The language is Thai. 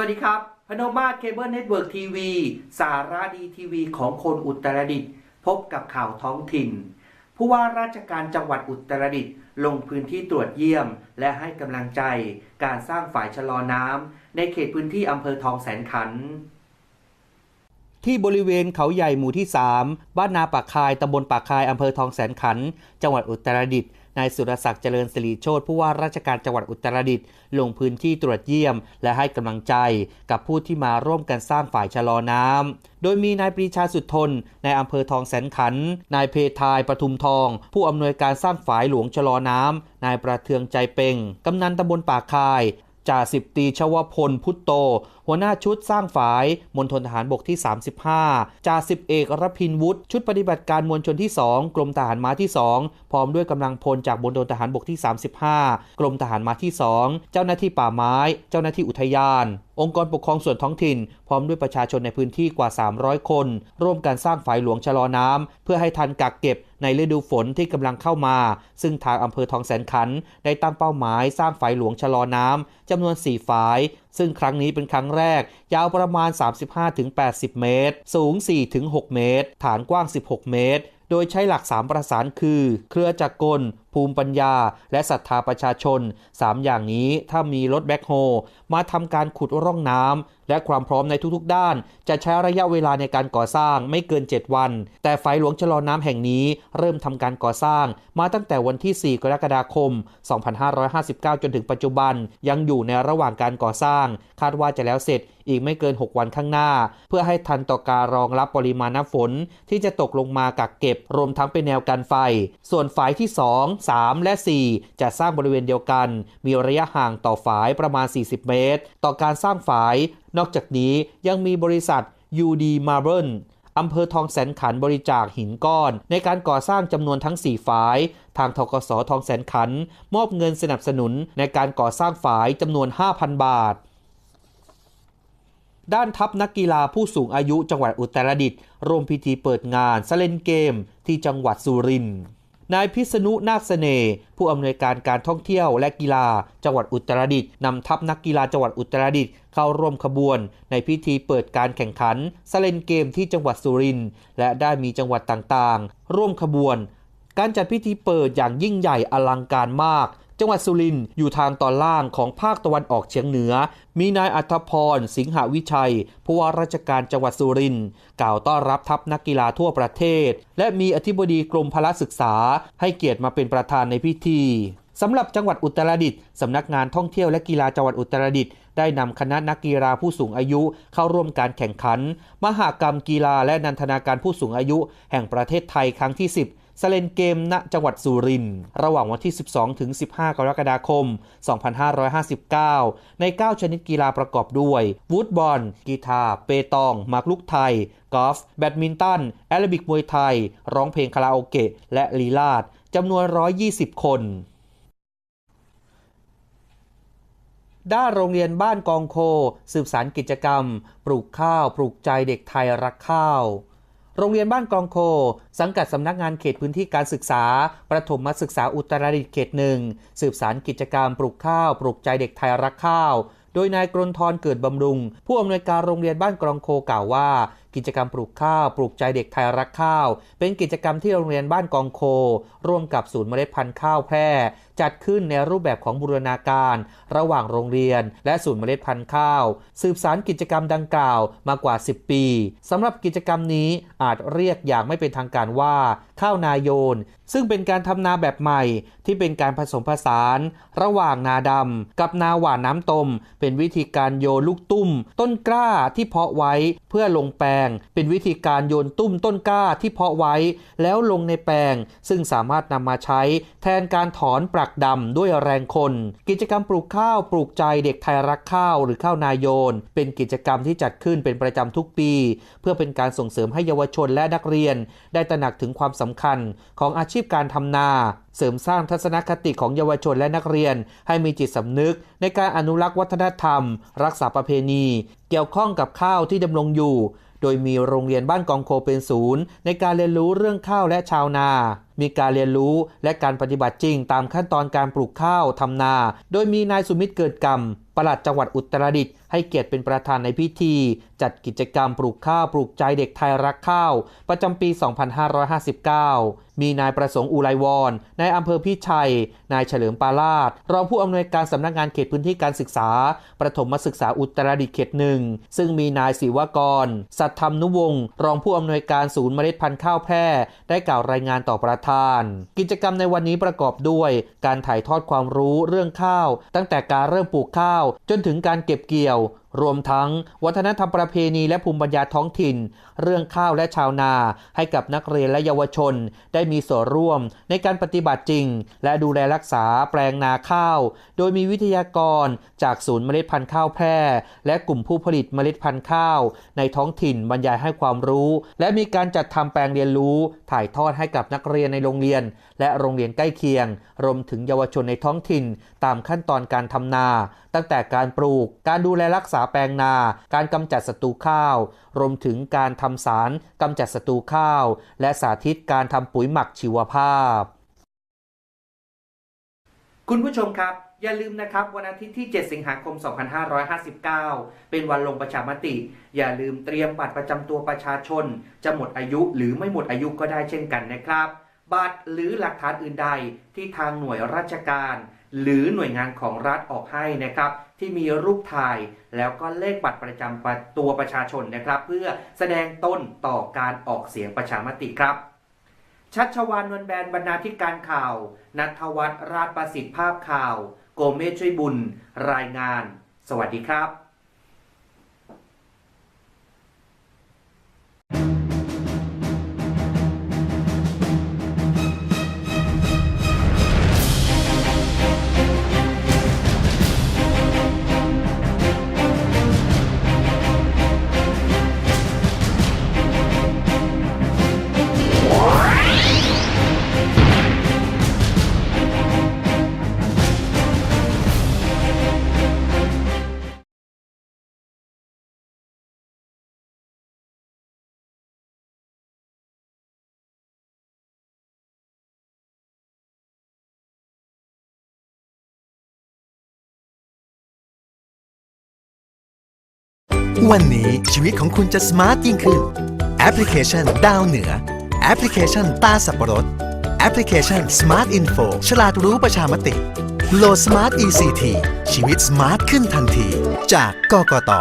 สวัสดีครับพนมาศเคเบิลเน็ตเวิร์กทีวีสาระดีทีวีของคนอุตรดิตถ์พบกับข่าวท้องถิ่น ผู้ว่าราชการจังหวัดอุตรดิตถ์ลงพื้นที่ตรวจเยี่ยม และให้กำลังใจการสร้างฝ่ายชะลอน้ำในเขตพื้นที่อำเภอทองแสนขันที่บริเวณเขาใหญ่หมู่ที่ 3 บ้านนาปากคายตำบลปากคายอำเภอทองแสนขัน จังหวัดอุตรดิตถ์ นายสุรศักดิ์เจริญสิริโชตผู้ว่าราชการจังหวัดอุตรดิตถ์ลงพื้นที่ตรวจเยี่ยม และให้กำลังใจกับผู้ที่มาร่วมกันสร้างฝ่ายชะลอน้ำ โดยมีนายปรีชาสุดทนในอำเภอทองแสนขัน นายเพทายปทุมทอง ผู้อำนวยการสร้างฝ่ายหลวงชะลอน้ำนายประเทืองใจเป่งกำนันตำบลป่าคาย จ่าสิบตีชวพลพุทโต หัวหน้าชุดสร้างฝายมณฑลทหารบกที่ 35 จ่าสิบเอกรพินวุฒิชุดปฏิบัติการมวลชนที่ 2 กรมทหารม้าที่ 2 พร้อมด้วยกำลังพลจากมณฑลทหารบกที่ 35 กรมทหารม้าที่ 2 เจ้าหน้าที่ป่าไม้ เจ้าหน้าที่อุทยาน องค์กรปกครองส่วนท้องถิ่น พร้อมด้วยประชาชนในพื้นที่กว่า 300 คน ร่วมกันสร้างฝายหลวงชะลอน้ำเพื่อให้ทันกักเก็บ ในฤดูฝนที่กำลังเข้ามา ซึ่งทางอำเภอทองแสนขันได้ตั้งเป้าหมายสร้างฝายหลวงชะลอน้ำจำนวน 4 ฝาย ซึ่งครั้งนี้เป็นครั้งแรก ยาวประมาณ 35-80 เมตร สูง 4-6 เมตร ฐานกว้าง 16 เมตร โดยใช้หลัก 3 ประสานคือ เครือจักรกล ภูมิปัญญา และศรัทธาประชาชน 3 อย่างนี้ถ้ามีรถแบ็คโฮมาทำการขุดร่องน้ำและความพร้อมในทุกๆด้าน จะใช้ระยะเวลาในการก่อสร้างไม่เกิน 7 วัน แต่ไฟหลวงชะลอน้ำแห่งนี้เริ่มทำการก่อสร้าง มาตั้งแต่วันที่ 4 กรกฎาคม 2559 จนถึงปัจจุบัน ยังอยู่ในระหว่างการก่อสร้าง คาดว่าจะแล้วเสร็จอีกไม่เกิน 6 วันข้างหน้า เพื่อให้ทันต่อการรองรับปริมาณน้ำฝน ที่จะตกลงมากักเก็บ รวมทั้งเป็นแนวกันไฟ ส่วนฝ่ายที่ 2 3 และ 4 จะสร้างบริเวณเดียวกัน มีระยะห่างต่อฝายประมาณ 40 เมตร ต่อการสร้างฝาย นอกจากนี้ยังมีบริษัท UD Marble อำเภอทองแสนขันบริจาคหินก้อน ในการก่อสร้างจำนวนทั้ง 4 ฝาย ทางทกสทองแสนขัน มอบเงินสนับสนุนในการก่อสร้างฝายจำนวน 5,000 บาทด้านทัพนักกีฬาผู้สูงอายุจังหวัดอุตรดิตถ์ร่วมพิธีเปิดงานสเลนเกมที่จังหวัดสุรินทร์ นายพิษณุนาคเสน่ห์ผู้อำนวยการการท่องเที่ยวและกีฬาจังหวัดอุตรดิตถ์นำทัพนักกีฬาจังหวัดอุตรดิตถ์เข้าร่วมขบวน ในพิธีเปิดการแข่งขันสเลนเกมที่จังหวัดสุรินทร์และได้มีจังหวัดต่างๆ ร่วมขบวน การจัดพิธีเปิดอย่างยิ่งใหญ่อลังการมาก จังหวัดสุรินทร์อยู่ทางตอนล่างของภาคตะวันออกเฉียงเหนือ มีนายอัธพร สิงหวิชัยผู้ว่าราชการจังหวัดสุรินทร์กล่าวต้อนรับทัพนักกีฬาทั่วประเทศ และมีอธิบดีกรมพละศึกษา ให้เกียรติมาเป็นประธานในพิธีสำหรับจังหวัดอุตรดิตถ์สำนักงานท่องเที่ยวและกีฬาจังหวัดอุตรดิตถ์ได้นำคณะนักกีฬาผู้สูงอายุเข้าร่วมการแข่งขัน มหากรรมกีฬาและนันทนาการผู้สูงอายุ แห่งประเทศไทยครั้งที่ 10 สเลนเกมณจังหวัดสุรินทร์ระหว่างวันที่ 12 ถึง 15 กรกฎาคม 2559 ใน 9 ชนิดกีฬาประกอบด้วยวูดบอล กีตาร์เปตองมากลุกไทยกอล์ฟแบดมินตันแอโรบิกมวยไทย ร้องเพลงคาราโอเกะ และลีลาดจำนวน 120 คนด้านโรงเรียนบ้านกองโค สืบสารกิจกรรม ปลูกข้าว ปลูกใจเด็กไทยรักข้าว โรงเรียนบ้านกองโค สังกัดสำนักงานเขตพื้นที่การศึกษา ประถมศึกษาอุตรดิตถ์เขตหนึ่งสืบสารกิจกรรมปลูกข้าวปลูกใจเด็กไทยรักข้าว โดยนายกรนทรเกิดบำรุง ผู้อำนวยการโรงเรียนบ้านกองโคกล่าวว่ากิจกรรมปลูกข้าว ปลูกใจเด็กไทยรักข้าว เป็นกิจกรรมที่โรงเรียนบ้านกองโค ร่วมกับศูนย์เมล็ดพันธุ์ข้าวแพร่ จัดขึ้นในรูปแบบของบูรณาการ ระหว่างโรงเรียน และศูนย์เมล็ดพันธุ์ข้าว สืบสารกิจกรรมดังกล่าวมากว่า 10 ปีสำหรับกิจกรรมนี้อาจเรียกอย่างไม่เป็นทางการว่า ข้าวนายโยน ซึ่งเป็นการทำนาแบบใหม่ที่เป็นการผสมผสาน ระหว่างนาดำกับนาหวานน้ำตม เป็นวิธีการโยนลูกตุ้ม ต้นกล้าที่เพาะไว้เพื่อลงแปลงเป็นวิธีการโยนตุ้มต้นกล้าที่เพาะไว้ แล้วลงในแปลง ซึ่งสามารถนำมาใช้แทนการถอนปลักดำด้วยแรงคน กิจกรรมปลูกข้าวปลูกใจเด็กไทยรักข้าวหรือข้าวนายโยน เป็นกิจกรรมที่จัดขึ้นเป็นประจำทุกปี เพื่อเป็นการส่งเสริมให้เยาวชนและนักเรียน ได้ตระหนักถึงความสำคัญของอาชีพการทำนา เสริมสร้างทัศนคติของเยาวชนและนักเรียน ให้มีจิตสำนึก ในการอนุรักษ์วัฒนธรรม รักษาประเพณี เกี่ยวข้องกับข้าวที่ดำรงอยู่ โดยมีโรงเรียนบ้านกองโคเป็นศูนย์ ในการเรียนรู้เรื่องข้าวและชาวนา มีการเรียนรู้และการปฏิบัติจริงตามขั้นตอนการปลูกข้าวทำนา โดยมีนายสุมิตรเกิดกรรมปลัดจังหวัดอุตรดิตถ์ให้เกียรติเป็นประธานในพิธี จัดกิจกรรมปลูกข้าวปลูกใจเด็กไทยรักข้าว ประจำปี 2559 มีนายประสงค์อุไรวรนายอำเภอพิชัย นายเฉลิมปาลาดรองผู้อำนวยการสำนักงานเขตพื้นที่การศึกษา ประถมศึกษาอุตรดิตถ์เขตหนึ่งซึ่งมีนายศิวกร สัตธรรมนุวงศ์รองผู้อำนวยการศูนย์เมล็ดพันธุ์ข้าวแพร่ ได้กล่าวรายงานต่อประธาน กิจกรรมในวันนี้ประกอบด้วยการถ่ายทอดความรู้เรื่องข้าว ตั้งแต่การเริ่มปลูกข้าว จนถึงการเก็บเกี่ยว รวมทั้งวัฒนธรรมประเพณีและภูมิปัญญาท้องถิ่น เรื่องข้าวและชาวนาให้กับนักเรียนและเยาวชน ได้มีส่วนร่วมในการปฏิบัติจริง และดูแลรักษาแปลงนาข้าว โดยมีวิทยากรจากศูนย์เมล็ดพันธุ์ข้าวแพร่ และกลุ่มผู้ผลิตเมล็ดพันธุ์ข้าว ในท้องถิ่นบรรยายให้ความรู้ และมีการจัดทำแปลงเรียนรู้ถ่ายทอดให้กับนักเรียนในโรงเรียน และโรงเรียนใกล้เคียง รวมถึงเยาวชนในท้องถิ่น ตามขั้นตอนการทำนา ตั้งแต่การปลูกการดูแลรักษาแปลงนา การกำจัดศัตรูข้าว รวมถึงการทำสารกำจัดศัตรูข้าว และสาธิตการทำปุ๋ยหมักชีวภาพ คุณผู้ชมครับอย่าลืมนะครับ วันอาทิตย์ที่ 7 สิงหาคม 2559 เป็นวันลงประชามติ อย่าลืมเตรียมบัตรประจำตัวประชาชน จะหมดอายุหรือไม่หมดอายุก็ได้เช่นกันนะครับ บัตรหรือหลักฐานอื่นใดที่ทางหน่วยราชการ หรือหน่วยงานของรัฐออกให้นะครับ ที่มีรูปถ่าย แล้วก็เลขบัตรประจำตัวประชาชนนะครับ เพื่อแสดงต้นต่อการออกเสียงประชามติครับชัชวานนวลแบนบรรณาธิการข่าว นัทวัฒน์ราชประสิทธิ์ภาพข่าว โกเมช่วยบุญ รายงาน สวัสดีครับ วันนี้ชีวิตของคุณจะสมาร์ทยิ่งขึ้น แอปพลิเคชันดาวเหนือ แอปพลิเคชันตาสับปะรด แอปพลิเคชัน Smart Info ฉลาดรู้ประชามติ โหลด Smart ECT ชีวิตสมาร์ทขึ้นทันที จากกกต